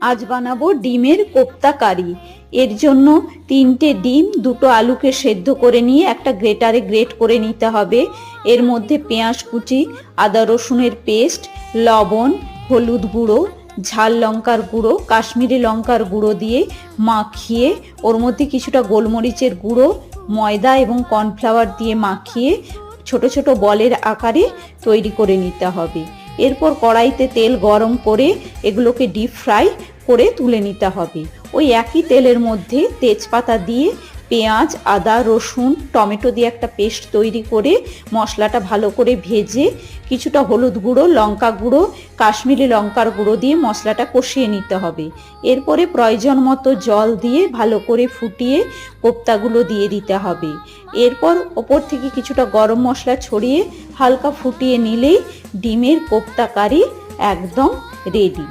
আজ বানাবো ডিমের কোপ্তা কারি। এর জন্য তিনটে ডিম, দুটো আলুকে সেদ্ধ করে নিয়ে একটা গ্রেটারে গ্রেট করে নিতে হবে। এর মধ্যে পেঁয়াজ কুচি, আদা রসুনের পেস্ট, লবণ, হলুদ গুঁড়ো, ঝাল লঙ্কার গুঁড়ো, কাশ্মীরি লঙ্কার গুঁড়ো দিয়ে মাখিয়ে, ওর মধ্যে কিছুটা গোলমরিচের গুঁড়ো, ময়দা এবং কর্নফ্লাওয়ার দিয়ে মাখিয়ে ছোট ছোট বলের আকারে তৈরি করে নিতে হবে। এরপর কড়াইতে তেল গরম করে এগুলোকে ডিপ ফ্রাই করে তুলে নিতে হবে। ওই একই তেলের মধ্যে তেজপাতা দিয়ে পেঁয়াজ, আদা, রসুন, টমেটো দিয়ে একটা পেস্ট তৈরি করে মশলাটা ভালো করে ভেজে কিছুটা হলুদ গুঁড়ো, লঙ্কা গুঁড়ো, কাশ্মীরি লঙ্কার গুঁড়ো দিয়ে মশলাটা কষিয়ে নিতে হবে। এরপরে প্রয়োজন মতো জল দিয়ে ভালো করে ফুটিয়ে কোপ্তাগুলো দিয়ে দিতে হবে। এরপর ওপর থেকে কিছুটা গরম মশলা ছড়িয়ে হালকা ফুটিয়ে নিলেই ডিমের কোপ্তা কারি একদম রেডি